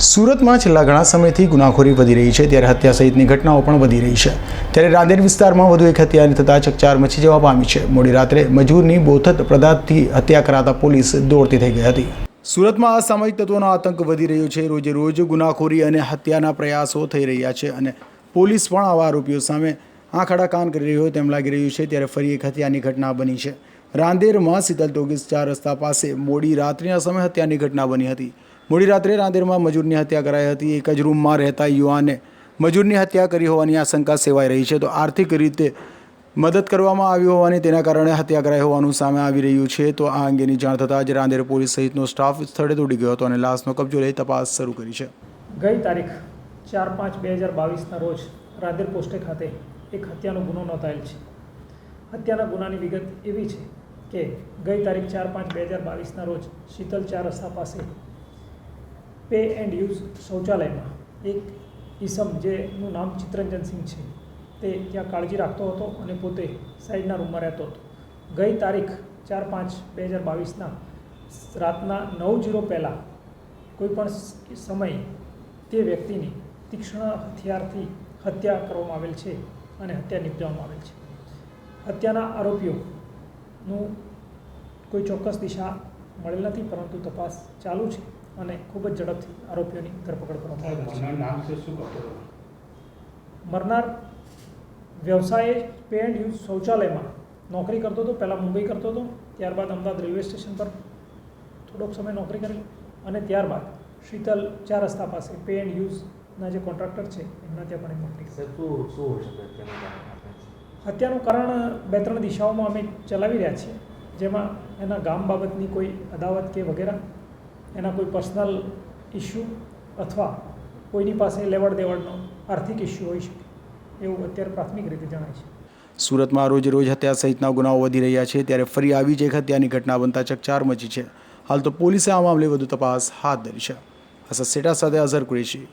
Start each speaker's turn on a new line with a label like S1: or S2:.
S1: સુરતમાં છેલ્લા ઘણા સમયથી ગુનાખોરી વધી રહી છે, ત્યારે હત્યા સહિતની ઘટનાઓ પણ વધી રહી છે. ત્યારે રાંદેર વિસ્તારમાં વધુ એક હત્યાની થતાં ચકચાર મચી જવા પામી છે. મોડી રાત્રે મજૂરની બોથત પ્રદાતથી હત્યા કરાતા પોલીસ દોડતી થઈ ગઈ હતી. સુરતમાં અસામાજિક તત્વોનો આતંક વધી રહ્યો છે. રોજે રોજ ગુનાખોરી અને હત્યાના પ્રયાસો થઈ રહ્યા છે અને પોલીસ પણ આવા આરોપીઓ સામે આંખ આડા કાન કરી રહ્યો હોય તેમ લાગી રહ્યું છે. ત્યારે ફરી એક હત્યાની ઘટના બની છે. રાંદેરમાં શીતલ ટોગીસ ચાર રસ્તા પાસે મોડી રાત્રિના સમયે હત્યાની ઘટના બની હતી. મોડી રાત્રે રાંદેરમાં મજૂરની હત્યા કરાઈ હતી. એક જ રૂમમાં રહેતા યુવાને મજૂરની હત્યા કરી હોવાની આશંકા સેવાઈ રહી છે. તો આર્થિક રીતે મદદ કરવામાં આવી હોવાની, તેના કારણે હત્યા કરાઈ હોવાનું સામે આવી રહ્યું છે. તો આ અંગેની જાણ થતાં જ રાંદેર પોલીસ સહિતનો સ્ટાફ સ્થળે દોડી ગયો હતો અને લાશનો કબજો લઈ તપાસ શરૂ કરી છે.
S2: ગઈ તારીખ ચાર પાંચ બે હજાર બાવીસના રોજ રાંદેર પોસ્ટે ખાતે એક હત્યાનો ગુનો નોંધાયેલ છે. હત્યાના ગુનાની વિગત એવી છે કે ગઈ તારીખ ચાર પાંચ બે હજાર બાવીસના રોજ શીતલ ચાર રસ્તા પાસે પે એન્ડ યુઝ શૌચાલયમાં. એક ઈસમ જેનું નામ ચિત્તરંજન સિંહ છે, તે ત્યાં કાળજી રાખતો હતો અને પોતે સાઈડના રૂમમાં રહેતો હતો. ગઈ તારીખ ચાર પાંચ બે હજાર બાવીસના, રાતના નવ જીરો પહેલાં કોઈપણ સમયે તે વ્યક્તિની તીક્ષ્ણ હથિયારથી હત્યા કરવામાં આવેલ છે અને હત્યા નિપજાવવામાં આવેલ છે. હત્યાના આરોપીઓનું કોઈ ચોક્કસ દિશા મળેલ નથી, પરંતુ તપાસ ચાલુ છે. અને ખૂબ જ ઝડપથી આરોપીઓની ધરપકડ કરવામાં આવી છે. મરનાર વ્યવસાયે પે એન્ડ યુઝ શૌચાલયમાં નોકરી કરતો હતો. પહેલાં મુંબઈ કરતો હતો ત્યારબાદ અમદાવાદ રેલવે સ્ટેશન પર થોડોક સમય નોકરી કરી અને ત્યારબાદ શીતલ ચાર રસ્તા પાસે પે એન્ડ યુઝના જે કોન્ટ્રાક્ટર છે એમના ત્યાં પણ નોકરી હત્યાનું કારણ બે ત્રણ દિશાઓમાં અમે ચલાવી રહ્યા છીએ. જેમાં એના ગામ બાબતની કોઈ અદાવત કે વગેરે એના કોઈ પર્સનલ ઇસ્યુ અથવા કોઈની પાસે લેવડ દેવડનો આર્થિક ઇસ્યુ હોઈ શકે. એવું અત્યારે પ્રાથમિક રીતે જણાય છે.
S1: સુરતમાં રોજ રોજ હત્યા સહિતના ગુનાઓ વધી રહ્યા છે. ત્યારે ફરી આવી જ એક હત્યાની ઘટના બનતા ચકચાર મચી છે. હાલ તો પોલીસે આ મામલે વધુ તપાસ હાથ ધરી છે. અસદ સેટા સાથે અઝર કુરેશી.